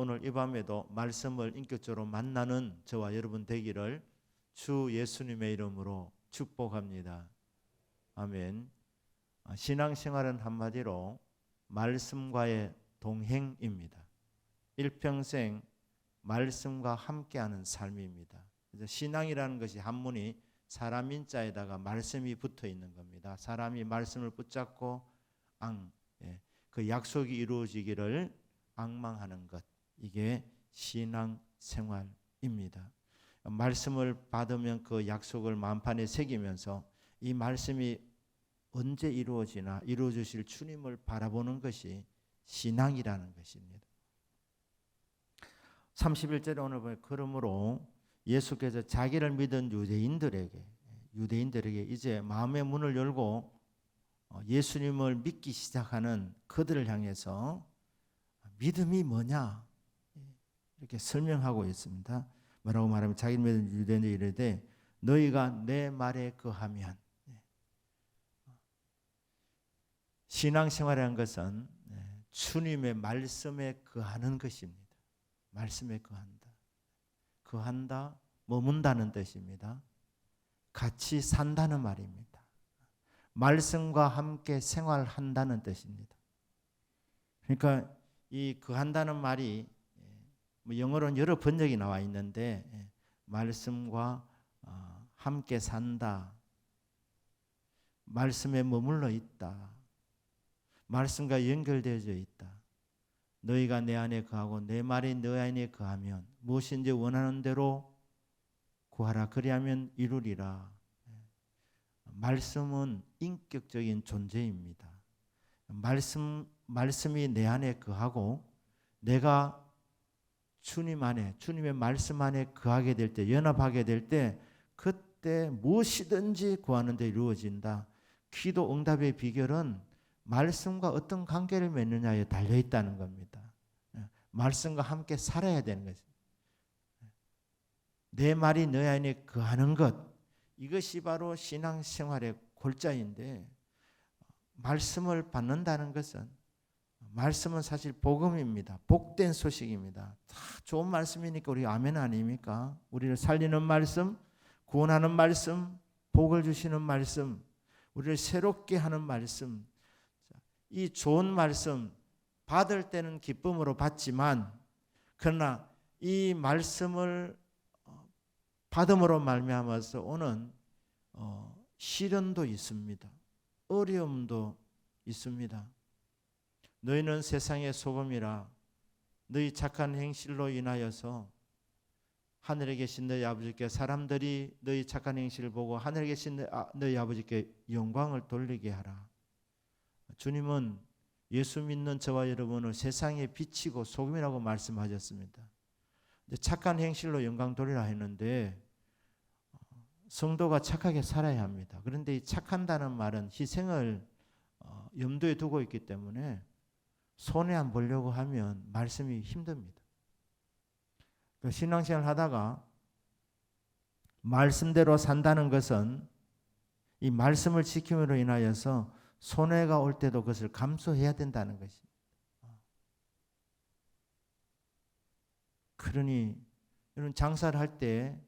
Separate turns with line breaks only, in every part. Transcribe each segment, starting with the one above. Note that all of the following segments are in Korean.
오늘 이 밤에도 말씀을 인격적으로 만나는 저와 여러분 되기를 주 예수님의 이름으로 축복합니다. 아멘. 아, 신앙생활은 한마디로 말씀과의 동행입니다. 일평생 말씀과 함께하는 삶입니다. 신앙이라는 것이 한문이 사람 인 자에다가 말씀이 붙어 있는 겁니다. 사람이 말씀을 붙잡고 앙, 예, 그 약속이 이루어지기를 앙망하는 것. 이게 신앙 생활입니다. 말씀을 받으면 그 약속을 만판에 새기면서 이 말씀이 언제 이루어지나 이루어 주실 주님을 바라보는 것이 신앙이라는 것입니다. 31절에 오늘 보면 그러므로 예수께서 자기를 믿은 유대인들에게 유대인들에게 이제 마음의 문을 열고 어, 예수님을 믿기 시작하는 그들을 향해서 믿음이 뭐냐 이렇게 설명하고 있습니다. 뭐라고 말하면 자기를 믿은 유대인들이 이르되 너희가 내 말에 거하면 신앙생활이라는 것은 주님의 말씀에 거하는 것입니다. 말씀에 거한다. 거한다, 머문다는 뜻입니다. 같이 산다는 말입니다. 말씀과 함께 생활한다는 뜻입니다. 그러니까 이 거한다는 말이 뭐 영어로는 여러 번역이 나와 있는데 말씀과 어, 함께 산다. 말씀에 머물러 있다. 말씀과 연결되어져 있다. 너희가 내 안에 거하고 내 말이 너희 안에 거하면 무엇인지 원하는 대로 구하라 그리하면 이루리라. 말씀은 인격적인 존재입니다. 말씀 말씀이 내 안에 거하고 내가 주님 안에 주님의 말씀 안에 거하게 될 때 연합하게 될 때 그때 무엇이든지 구하는 데 이루어진다. 기도 응답의 비결은 말씀과 어떤 관계를 맺느냐에 달려 있다는 겁니다. 예, 말씀과 함께 살아야 되는 것입니다. 내 말이 너희 안에 거하는 것 이것이 바로 신앙생활의 골자인데 말씀을 받는다는 것은 말씀은 사실 복음입니다. 복된 소식입니다. 다 좋은 말씀이니까 우리 아멘 아닙니까? 우리를 살리는 말씀, 구원하는 말씀, 복을 주시는 말씀, 우리를 새롭게 하는 말씀. 이 좋은 말씀 받을 때는 기쁨으로 받지만 그러나 이 말씀을 어, 받음으로 말미암아서 오는 어, 시련도 있습니다. 어려움도 있습니다. 너희는 세상의 소금이라 너희 착한 행실로 인하여서 하늘에 계신 너희 아버지께 사람들이 너희 착한 행실을 보고 하늘에 계신 아, 너희 아버지께 영광을 돌리게 하라. 주님은 예수 믿는 저와 여러분을 세상에 비치고 소금이라고 말씀하셨습니다. 착한 행실로 영광 돌리라 했는데 성도가 착하게 살아야 합니다. 그런데 이 착한다는 말은 희생을 어, 염두에 두고 있기 때문에 손해 안 보려고 하면 말씀이 힘듭니다. 그 신앙생활 하다가 말씀대로 산다는 것은 이 말씀을 지킴으로 인하여서 손해가 올 때도 그것을 감수해야 된다는 것입니다. 그러니 여러분 장사를 할 때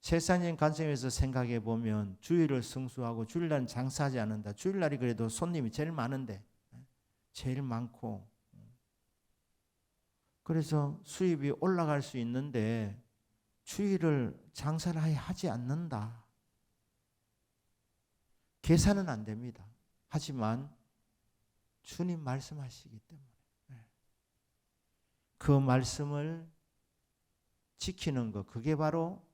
세상적인 관점에서 생각해 보면 주일을 성수하고 주일날 장사하지 않는다. 주일날이 그래도 손님이 제일 많은데 제일 많고 그래서 수입이 올라갈 수 있는데 주일을 장사를 아예 하지 않는다. 계산은 안 됩니다. 하지만 주님 말씀하시기 때문에 네. 그 말씀을 지키는 것 그게 바로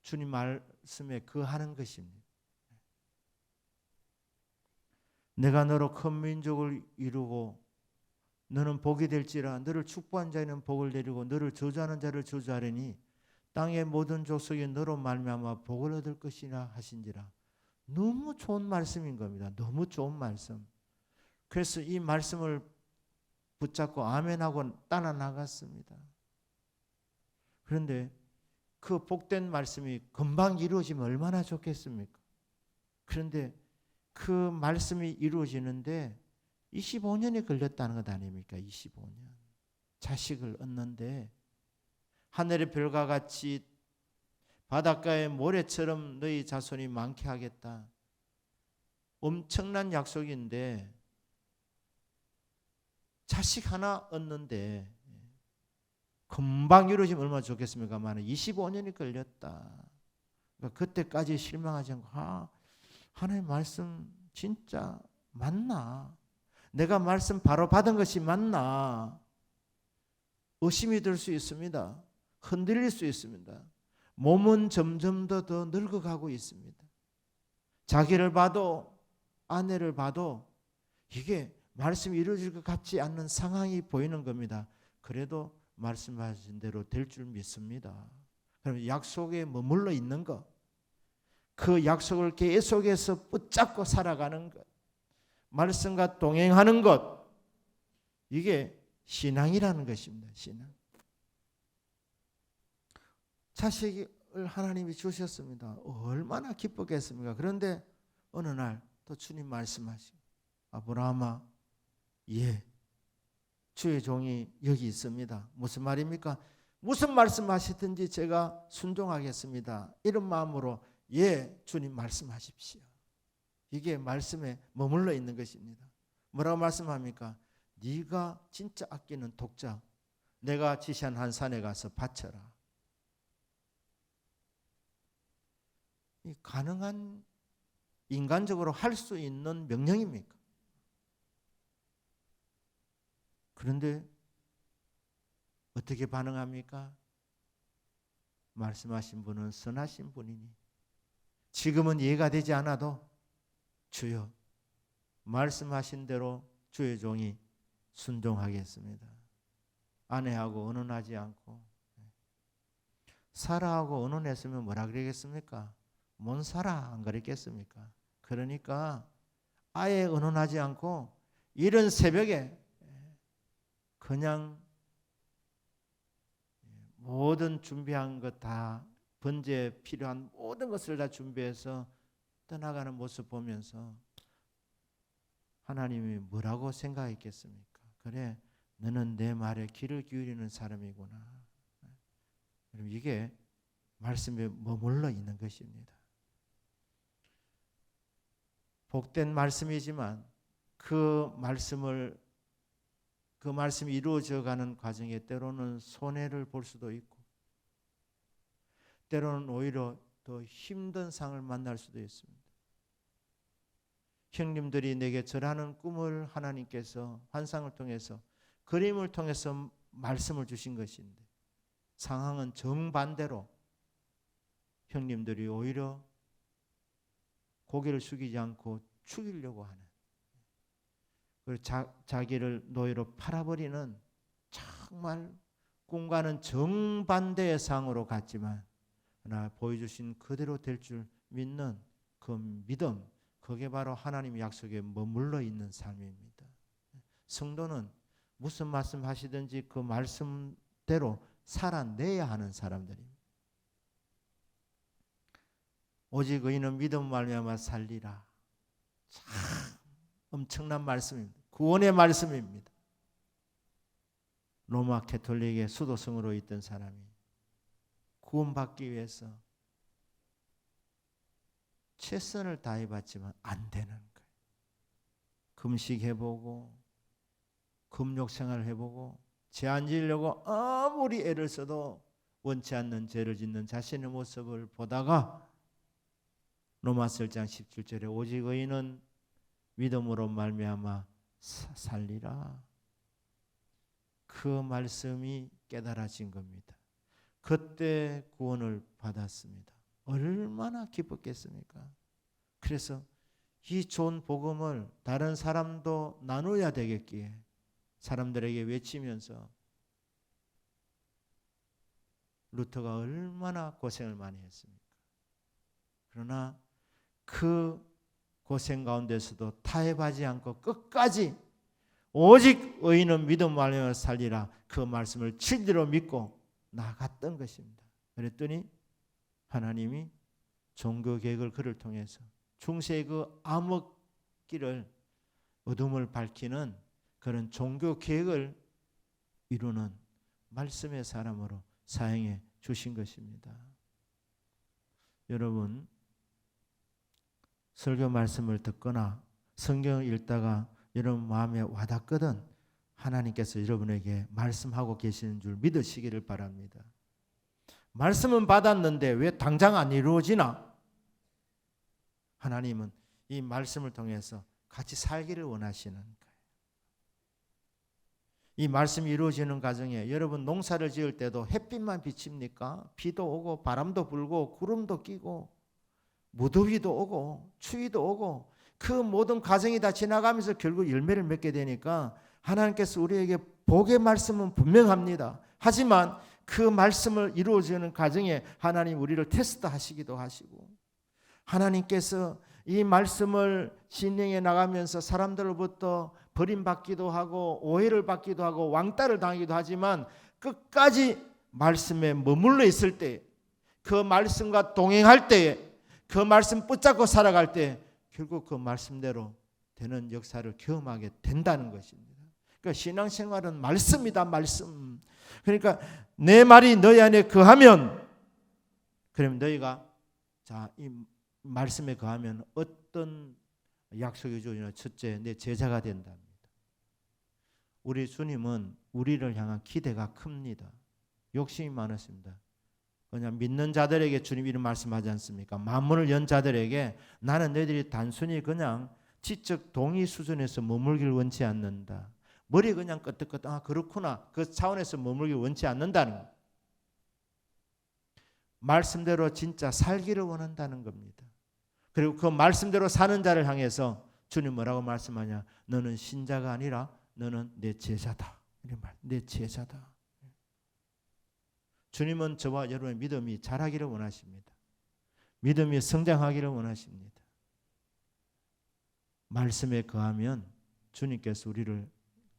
주님 말씀에 거하는 것입니다. 내가 너로 큰 민족을 이루고 너는 복이 될지라 너를 축복한 자에는 복을 내리고 너를 저주하는 자를 저주하리니 땅의 모든 족속이 너로 말미암아 복을 얻을 것이라 하신지라 너무 좋은 말씀인 겁니다. 너무 좋은 말씀. 그래서 이 말씀을 붙잡고 아멘하고 따라 나갔습니다. 그런데 그 복된 말씀이 금방 이루어지면 얼마나 좋겠습니까? 그런데 그 말씀이 이루어지는데 25년이 걸렸다는 것 아닙니까? 25년. 자식을 얻는데 하늘의 별과 같이 바닷가의 모래처럼 너희 자손이 많게 하겠다. 엄청난 약속인데 자식 하나 얻는데 금방 이루어지면 얼마나 좋겠습니까만 25년이 걸렸다. 그러니까 그때까지 실망하지 않고 아, 하나님 말씀 진짜 맞나? 내가 말씀 바로 받은 것이 맞나? 의심이 들 수 있습니다. 흔들릴 수 있습니다. 몸은 점점 더, 더 늙어가고 있습니다. 자기를 봐도 아내를 봐도 이게 말씀이 이루어질 것 같지 않는 상황이 보이는 겁니다. 그래도 말씀하신 대로 될 줄 믿습니다. 그럼 약속에 머물러 있는 것, 그 약속을 계속해서 붙잡고 살아가는 것, 말씀과 동행하는 것, 이게 신앙이라는 것입니다. 신앙. 자식을 하나님이 주셨습니다. 얼마나 기뻤겠습니까? 그런데 어느 날 또 주님 말씀하시고 아브라함아 예 주의 종이 여기 있습니다. 무슨 말입니까? 무슨 말씀하시든지 제가 순종하겠습니다. 이런 마음으로 예 주님 말씀하십시오. 이게 말씀에 머물러 있는 것입니다. 뭐라고 말씀합니까? 네가 진짜 아끼는 독자 내가 지시한 한 산에 가서 바쳐라. 이 가능한 인간적으로 할 수 있는 명령입니까? 그런데 어떻게 반응합니까? 말씀하신 분은 선하신 분이니 지금은 이해가 되지 않아도 주여 말씀하신 대로 주의 종이 순종하겠습니다. 아내하고 언언하지 않고 사라하고 언언했으면 뭐라 그러겠습니까? 뭔 사라 안 그랬겠습니까? 그러니까 아예 언언하지 않고 이런 새벽에 그냥 모든 준비한 것 다 번제 필요한 모든 것을 다 준비해서 떠나가는 모습 보면서 하나님이 뭐라고 생각했겠습니까? 그래, 너는 내 말에 귀를 기울이는 사람이구나. 그럼 이게 말씀에 머물러 있는 것입니다. 복된 말씀이지만 그 말씀을 그 말씀이 이루어져 가는 과정에 때로는 손해를 볼 수도 있고 때로는 오히려 더 힘든 상을 만날 수도 있습니다. 형님들이 내게 절하는 꿈을 하나님께서 환상을 통해서 그림을 통해서 말씀을 주신 것인데 상황은 정반대로 형님들이 오히려 고개를 숙이지 않고 죽이려고 하는 그리고 자, 자기를 노예로 팔아버리는 정말 꿈과는 정반대의 상으로 갔지만 하 나 보여주신 그대로 될 줄 믿는 그 믿음 그게 바로 하나님 약속에 머물러 있는 삶입니다. 성도는 무슨 말씀 하시든지 그 말씀대로 살아내야 하는 사람들입니다. 오직 의인은 믿음 말미암아 살리라. 참 엄청난 말씀입니다. 구원의 말씀입니다. 로마 캐톨릭의 수도성으로 있던 사람이 구원받기 위해서 최선을 다해봤지만 안 되는 거예요. 금식해보고 금욕 생활을 해보고 죄 안 지으려고 아무리 애를 써도 원치 않는 죄를 짓는 자신의 모습을 보다가 로마서 1장 17절에 오직 의인은 믿음으로 말미암아 살리라. 그 말씀이 깨달아진 겁니다. 그때 구원을 받았습니다. 얼마나 기뻤겠습니까? 그래서 이 좋은 복음을 다른 사람도 나눠야 되겠기에 사람들에게 외치면서 루터가 얼마나 고생을 많이 했습니까? 그러나 그 고생 가운데서도 타협하지 않고 끝까지 오직 의인은 믿음 말며 살리라 그 말씀을 진리로 믿고 나갔던 것입니다. 그랬더니 하나님이 종교 계획을 그를 통해서 중세의 그 암흑길을 어둠을 밝히는 그런 종교 계획을 이루는 말씀의 사람으로 사용해 주신 것입니다. 여러분 설교 말씀을 듣거나 성경을 읽다가 여러분 마음에 와닿거든 하나님께서 여러분에게 말씀하고 계시는 줄 믿으시기를 바랍니다. 말씀은 받았는데 왜 당장 안 이루어지나? 하나님은 이 말씀을 통해서 같이 살기를 원하시는 거예요. 이 말씀이 이루어지는 과정에 여러분 농사를 지을 때도 햇빛만 비칩니까? 비도 오고 바람도 불고 구름도 끼고 무더위도 오고 추위도 오고 그 모든 과정이 다 지나가면서 결국 열매를 맺게 되니까 하나님께서 우리에게 복의 말씀은 분명합니다. 하지만 그 말씀을 이루어지는 과정에 하나님 우리를 테스트하시기도 하시고 하나님께서 이 말씀을 진행해 나가면서 사람들로부터 버림받기도 하고 오해를 받기도 하고 왕따를 당하기도 하지만 끝까지 말씀에 머물러 있을 때 그 말씀과 동행할 때에 그 말씀 붙잡고 살아갈 때 결국 그 말씀대로 되는 역사를 경험하게 된다는 것입니다. 그러니까 신앙생활은 말씀이다 말씀. 그러니까 내 말이 너희 안에 거하면 그러면 너희가 자 이 말씀에 거하면 어떤 약속이 주냐 첫째 내 제자가 된답니다. 우리 주님은 우리를 향한 기대가 큽니다. 욕심이 많으십니다. 그냥 믿는 자들에게 주님 이런 말씀하지 않습니까? 만문을 연 자들에게 나는 너희들이 단순히 그냥 지적 동의 수준에서 머물기를 원치 않는다. 머리 그냥 끄덕끄덕 아 그렇구나 그 차원에서 머물기 원치 않는다는 거. 말씀대로 진짜 살기를 원한다는 겁니다. 그리고 그 말씀대로 사는 자를 향해서 주님 뭐라고 말씀하냐? 너는 신자가 아니라 너는 내 제자다. 내 제자다. 주님은 저와 여러분의 믿음이 자라기를 원하십니다. 믿음이 성장하기를 원하십니다. 말씀에 거하면 주님께서 우리를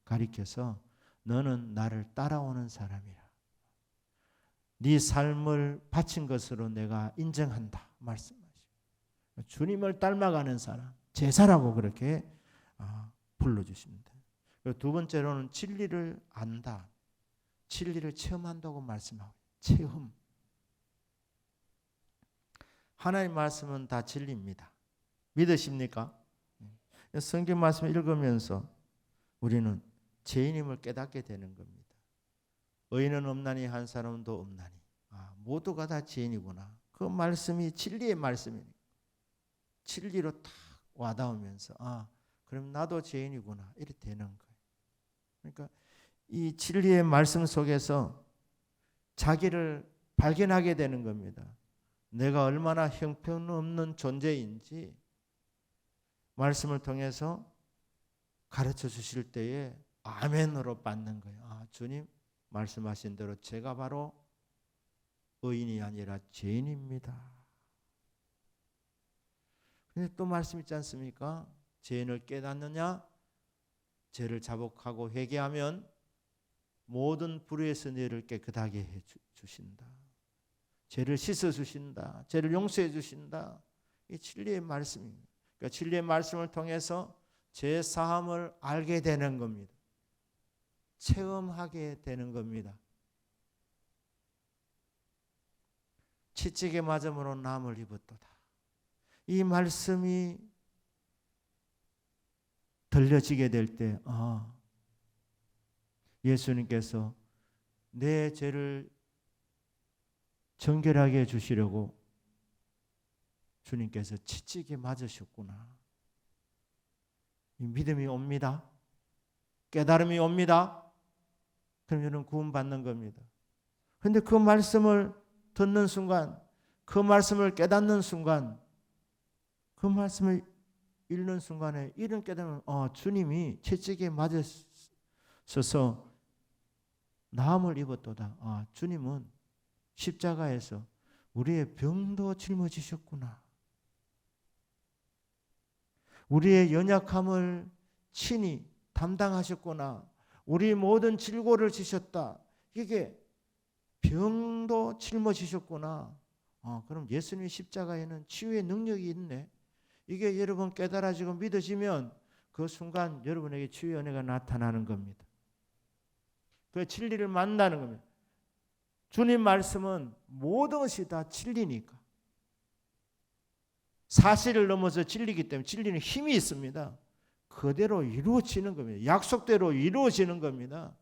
가리켜서 너는 나를 따라오는 사람이라. 네 삶을 바친 것으로 내가 인정한다. 말씀하시고 주님을 닮아가는 사람, 제사라고 그렇게 아, 불러주십니다. 두 번째로는 진리를 안다. 진리를 체험한다고 말씀하고 체험. 하나님 말씀은 다 진리입니다. 믿으십니까? 성경 말씀 읽으면서 우리는 죄인임을 깨닫게 되는 겁니다. 의인은 없나니 한 사람도 없나니. 아, 모두가 다 죄인이구나. 그 말씀이 진리의 말씀이니까. 진리로 탁 와닿으면서 아, 그럼 나도 죄인이구나. 이렇게 되는 거예요. 그러니까 이 진리의 말씀 속에서 자기를 발견하게 되는 겁니다. 내가 얼마나 형편없는 존재인지 말씀을 통해서 가르쳐 주실 때에 아멘으로 받는 거예요. 아, 주님 말씀하신 대로 제가 바로 의인이 아니라 죄인입니다. 근데 또 말씀 있지 않습니까? 죄인을 깨닫느냐? 죄를 자복하고 회개하면 모든 불의에서 너를 깨끗하게 해 주신다. 죄를 씻어 주신다. 죄를 용서해 주신다. 이 진리의 말씀입니다. 그러니까 진리의 말씀을 통해서 죄 사함을 알게 되는 겁니다. 체험하게 되는 겁니다. 치찌개 맞음으로 남을 입었도다. 이 말씀이 들려지게 될 때, 아, 예수님께서 내 죄를 정결하게 해 주시려고 주님께서 치찌게 맞으셨구나. 믿음이 옵니다. 깨달음이 옵니다. 여러분 구원받는 겁니다. 근데 그 말씀을 듣는 순간, 그 말씀을 깨닫는 순간, 그 말씀을 읽는 순간에 이런 깨달음은 어, 주님이 채찍에 맞으셔서 나음을 입었도다. 아, 주님은 십자가에서 우리의 병도 짊어지셨구나. 우리의 연약함을 친히 담당하셨구나. 우리 모든 질고를 지셨다. 이게 병도 짊어지셨구나. 아, 그럼 예수님 십자가에는 치유의 능력이 있네. 이게 여러분 깨달아지고 믿어지면 그 순간 여러분에게 치유의 은혜가 나타나는 겁니다. 그 진리를 만나는 겁니다. 주님 말씀은 모든 것이 다 진리니까. 사실을 넘어서 진리기 때문에 진리는 힘이 있습니다. 그대로 이루어지는 겁니다. 약속대로 이루어지는 겁니다.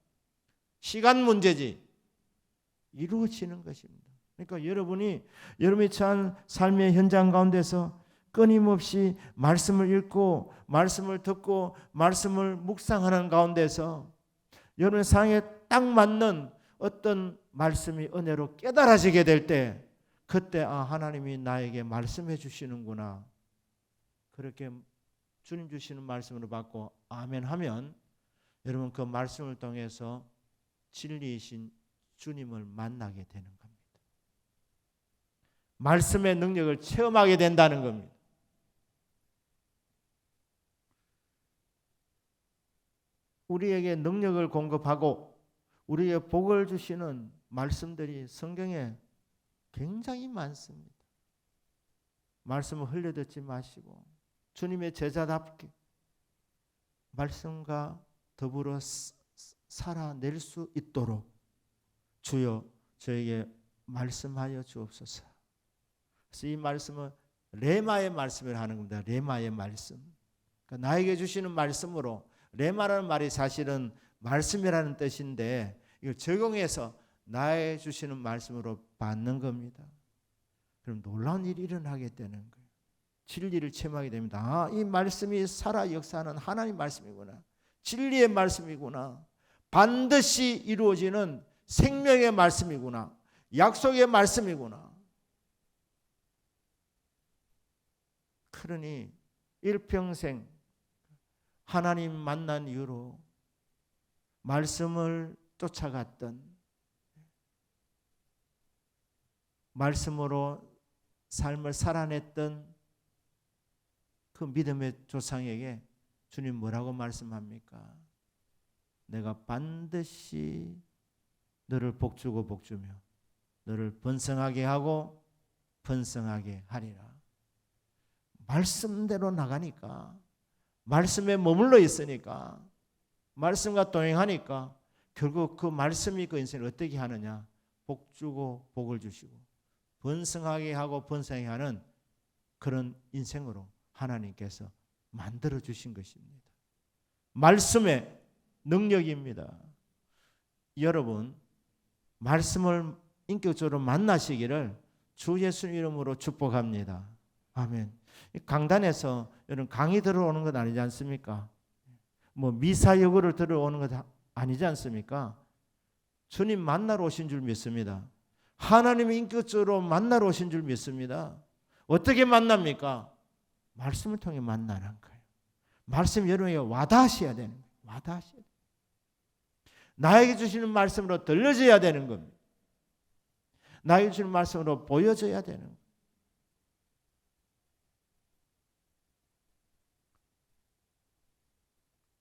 시간 문제지. 이루어지는 것입니다. 그러니까 여러분이 여러분이 처한 삶의 현장 가운데서 끊임없이 말씀을 읽고 말씀을 듣고 말씀을 묵상하는 가운데서 여러분의 상에 딱 맞는 어떤 말씀이 은혜로 깨달아지게 될 때 그때 아 하나님이 나에게 말씀해 주시는구나. 그렇게 주님 주시는 말씀으로 받고 아멘 하면 여러분 그 말씀을 통해서 진리이신 주님을 만나게 되는 겁니다. 말씀의 능력을 체험하게 된다는 겁니다. 우리에게 능력을 공급하고 우리에게 복을 주시는 말씀들이 성경에 굉장히 많습니다. 말씀을 흘려듣지 마시고 주님의 제자답게 말씀과 더불어 살아낼 수 있도록 주여 저에게 말씀하여 주옵소서. 그래서 이 말씀은 레마의 말씀을 하는 겁니다. 레마의 말씀. 그러니까 나에게 주시는 말씀으로 레마라는 말이 사실은 말씀이라는 뜻인데 이걸 적용해서 나에 주시는 말씀으로 받는 겁니다. 그럼 놀라운 일이 일어나게 되는 거예요. 진리를 체험하게 됩니다. 아, 이 말씀이 살아 역사하는 하나님 말씀이구나. 진리의 말씀이구나. 반드시 이루어지는 생명의 말씀이구나. 약속의 말씀이구나. 그러니 일평생 하나님 만난 이후로 말씀을 쫓아갔던 말씀으로 삶을 살아냈던 그 믿음의 조상에게 주님 뭐라고 말씀합니까? 내가 반드시 너를 복주고 복주며 너를 번성하게 하고 번성하게 하리라. 말씀대로 나가니까 말씀에 머물러 있으니까 말씀과 동행하니까 결국 그 말씀이 그 인생을 어떻게 하느냐? 복 주고 복을 주시고 번성하게 하고 번성하게 하는 그런 인생으로 하나님께서 만들어 주신 것입니다. 말씀의 능력입니다. 여러분 말씀을 인격적으로 만나시기를 주 예수 이름으로 축복합니다. 아멘. 강단에서 여러분 강의 들어오는 건 아니지 않습니까? 뭐 미사 여구를 들어오는 것 아니지 않습니까? 주님 만나러 오신 줄 믿습니다. 하나님의 인격적으로 만나러 오신 줄 믿습니다. 어떻게 만납니까? 말씀을 통해 만나는 거예요. 말씀 여러분에게 와닿으셔야 되는 거예요. 와닿으셔야 돼요. 나에게 주시는 말씀으로 들려져야 되는 겁니다. 나에게 주시는 말씀으로 보여져야 되는 거예요.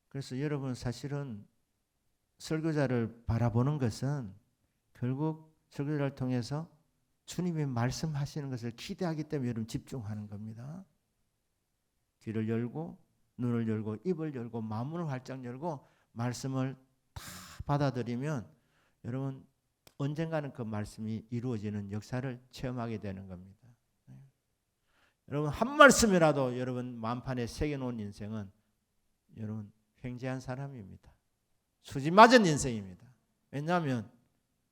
그래서 여러분 사실은 설교자를 바라보는 것은 결국 설교자를 통해서 주님이 말씀하시는 것을 기대하기 때문에 여러분 집중하는 겁니다. 귀를 열고 눈을 열고 입을 열고 마음을 활짝 열고 말씀을 다 받아들이면 여러분 언젠가는 그 말씀이 이루어지는 역사를 체험하게 되는 겁니다. 네. 여러분 한 말씀이라도 여러분 만판에 새겨 놓은 인생은 여러분 횡재한 사람입니다. 수지 맞은 인생입니다. 왜냐하면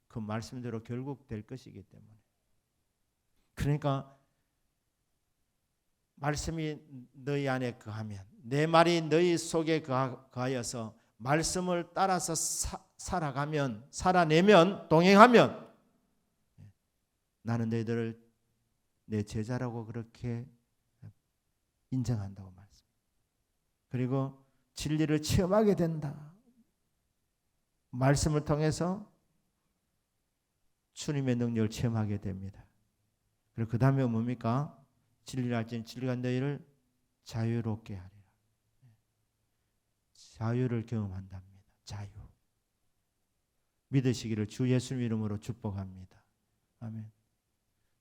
그 말씀대로 결국 될 것이기 때문에. 그러니까 말씀이 너희 안에 거하면 내 말이 너희 속에 거하여서 말씀을 따라서 사, 살아가면 살아내면 동행하면 나는 너희들을 내 제자라고 그렇게 인정한다고 말씀. 그리고 진리를 체험하게 된다. 말씀을 통해서 주님의 능력을 체험하게 됩니다. 그리고 그 다음에 뭡니까? 진리를 알지는 진리가 너희를 자유롭게 하리라. 자유를 경험한답니다. 자유. 믿으시기를 주 예수님 이름으로 축복합니다. 아멘.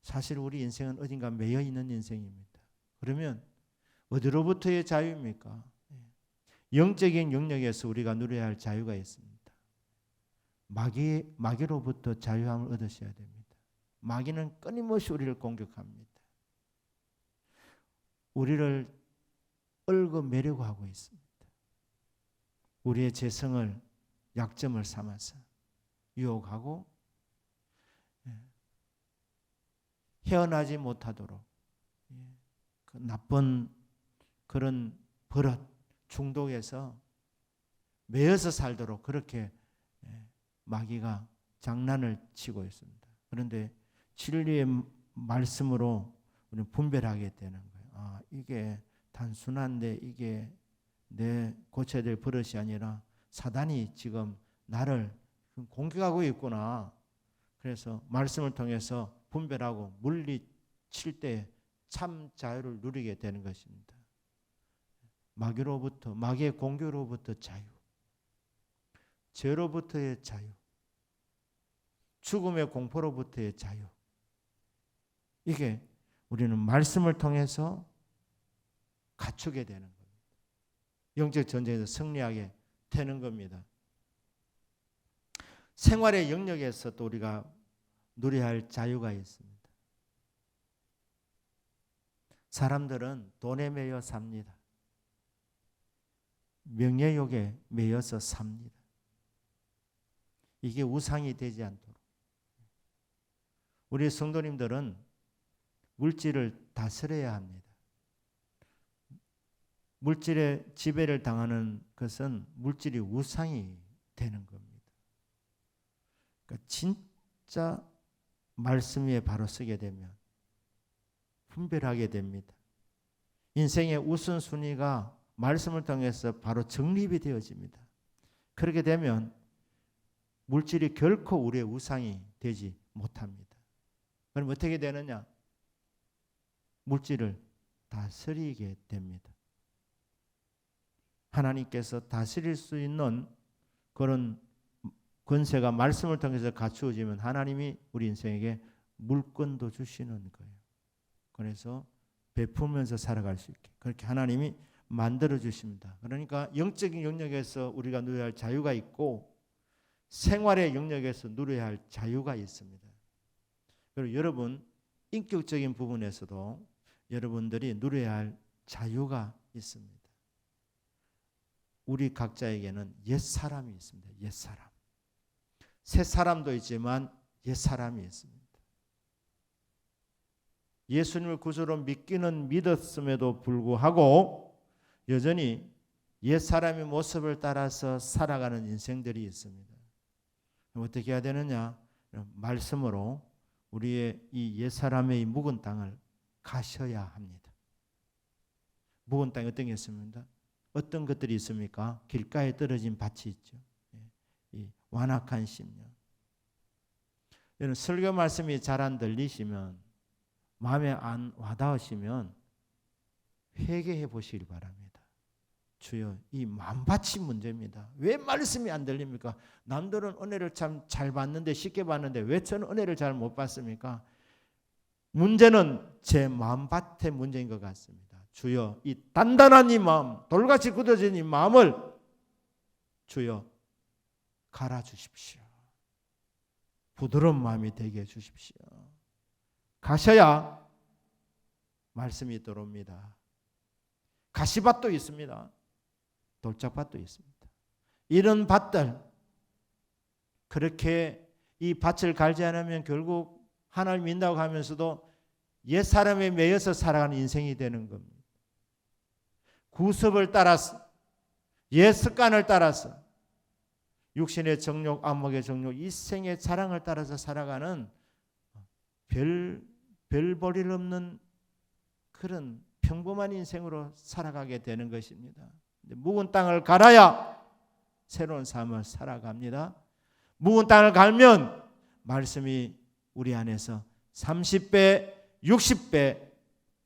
사실 우리 인생은 어딘가 매여 있는 인생입니다. 그러면 어디로부터의 자유입니까? 영적인 영역에서 우리가 누려야 할 자유가 있습니다. 마귀 마귀로부터 자유함을 얻으셔야 됩니다. 마귀는 끊임없이 우리를 공격합니다. 우리를 얽어 매려고 하고 있습니다. 우리의 재성을 약점을 삼아서 유혹하고 예, 헤어나지 못하도록 예, 그 나쁜 그런 버릇 중독에서 매여서 살도록 그렇게 예, 마귀가 장난을 치고 있습니다. 그런데 진리의 말씀으로 우리는 분별하게 되는 거예요. 아, 이게 단순한데 이게 내 고쳐야 될 버릇이 아니라 사단이 지금 나를 공격하고 있구나. 그래서 말씀을 통해서 분별하고 물리칠 때 참 자유를 누리게 되는 것입니다. 마귀로부터 마귀의 공격으로부터 자유. 죄로부터의 자유. 죽음의 공포로부터의 자유. 이게 우리는 말씀을 통해서 갖추게 되는 겁니다. 영적 전쟁에서 승리하게 되는 겁니다. 생활의 영역에서 또 우리가 누려야 할 자유가 있습니다. 사람들은 돈에 매여 삽니다. 명예욕에 매여서 삽니다. 이게 우상이 되지 않도록. 우리 성도님들은 물질을 다스려야 합니다. 물질의 지배를 당하는 것은 물질이 우상이 되는 겁니다. 그러니까 진짜 말씀 위에 바로 서게 되면 분별하게 됩니다. 인생의 우선순위가 말씀을 통해서 바로 정립이 되어집니다. 그렇게 되면 물질이 결코 우리의 우상이 되지 못합니다. 그럼 어떻게 되느냐? 물질을 다스리게 됩니다. 하나님께서 다스릴 수 있는 그런 권세가 말씀을 통해서 갖추어지면 하나님이 우리 인생에게 물건도 주시는 거예요. 그래서 베풀면서 살아갈 수 있게 그렇게 하나님이 만들어 주십니다. 그러니까 영적인 영역에서 우리가 누려야 할 자유가 있고 생활의 영역에서 누려야 할 자유가 있습니다. 그리고 여러분 인격적인 부분에서도 여러분들이 누려야 할 자유가 있습니다. 우리 각자에게는 옛 사람이 있습니다. 옛 사람. 새 사람도 있지만 옛 사람이 있습니다. 예수님을 구주로 믿기는 믿었음에도 불구하고 여전히 옛 사람의 모습을 따라서 살아가는 인생들이 있습니다. 어떻게 해야 되느냐? 말씀으로 우리의 이 옛 사람의 묵은 땅을 가셔야 합니다. 묵은 땅이 어떤 게 있습니까? 어떤 것들이 있습니까? 길가에 떨어진 밭이 있죠. 예, 이 완악한 심령. 여러분 설교 말씀이 잘 안 들리시면 마음에 안 와닿으시면 회개해 보시길 바랍니다. 주여 이 만밭이 문제입니다. 왜 말씀이 안 들립니까? 남들은 은혜를 참 잘 받는데 쉽게 받는데 왜 저는 은혜를 잘 못 받습니까? 문제는 제 마음밭의 문제인 것 같습니다. 주여 이 단단한 이 마음, 돌같이 굳어진 이 마음을 주여 갈아 주십시오. 부드러운 마음이 되게 해 주십시오. 가셔야 말씀이 들어옵니다. 가시밭도 있습니다. 돌짝밭도 있습니다. 이런 밭들 그렇게 이 밭을 갈지 않으면 결국 하나님 믿다고 하면서도 옛 사람에 매여서 살아가는 인생이 되는 겁니다. 구습을 따라서 옛 습관을 따라서 육신의 정욕, 안목의 정욕, 이생의 자랑을 따라서 살아가는 별, 별 볼일 없는 그런 평범한 인생으로 살아가게 되는 것입니다. 묵은 땅을 갈아야 새로운 삶을 살아갑니다. 묵은 땅을 갈면 말씀이 우리 안에서 30배, 60배,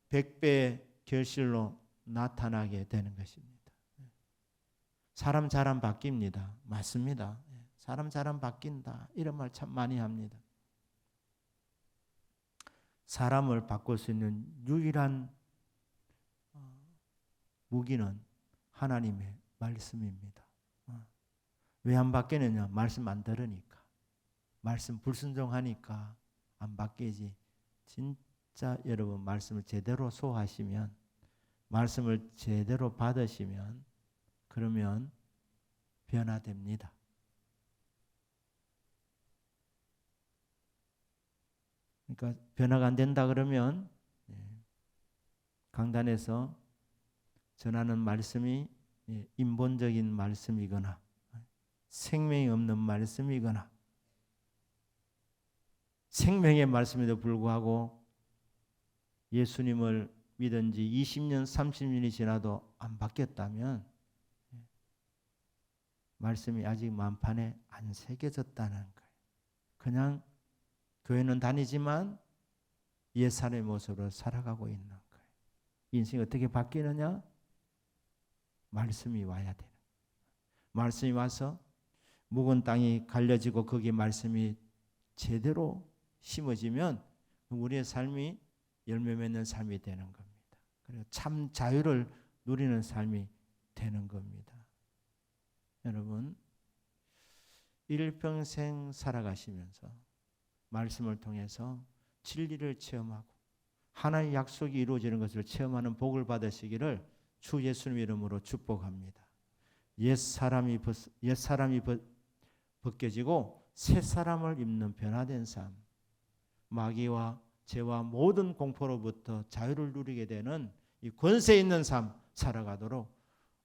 100배의 결실로 나타나게 되는 것입니다. 사람 사람 바뀝니다. 맞습니다. 사람 사람 바뀐다. 이런 말 참 많이 합니다. 사람을 바꿀 수 있는 유일한 어, 무기는 하나님의 말씀입니다. 어. 왜안 바뀌느냐? 말씀 안 들으니까. 말씀 불순종하니까 안 바뀌지. 진 짜 여러분 말씀을 제대로 소화하시면 말씀을 제대로 받으시면 그러면 변화됩니다. 그러니까 변화가 안 된다 그러면 예, 강단에서 전하는 말씀이 예, 인본적인 말씀이거나 생명이 없는 말씀이거나 생명의 말씀에도 불구하고 예수님을 믿은 지 20년, 30년이 지나도 안 바뀌었다면 예, 말씀이 아직 만판에 안 새겨졌다는 거예요. 그냥 교회는 다니지만 옛사람의 모습으로 살아가고 있는 거예요. 인생이 어떻게 바뀌느냐? 말씀이 와야 되는. 말씀이 와서 묵은 땅이 갈려지고 거기에 말씀이 제대로 심어지면 우리의 삶이 열매 맺는 삶이 되는 겁니다. 그리고 참 자유를 누리는 삶이 되는 겁니다. 여러분 일평생 살아가시면서 말씀을 통해서 진리를 체험하고 하나의 약속이 이루어지는 것을 체험하는 복을 받으시기를 주 예수님 이름으로 축복합니다. 옛 사람이 벗, 옛 사람이 벗, 벗겨지고 새 사람을 입는 변화된 삶, 마귀와 죄와 모든 공포로부터 자유를 누리게 되는 이 권세 있는 삶 살아가도록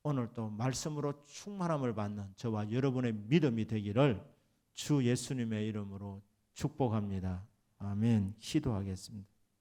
오늘 또 말씀으로 충만함을 받는 저와 여러분의 믿음이 되기를 주 예수님의 이름으로 축복합니다. 아멘. 기도하겠습니다.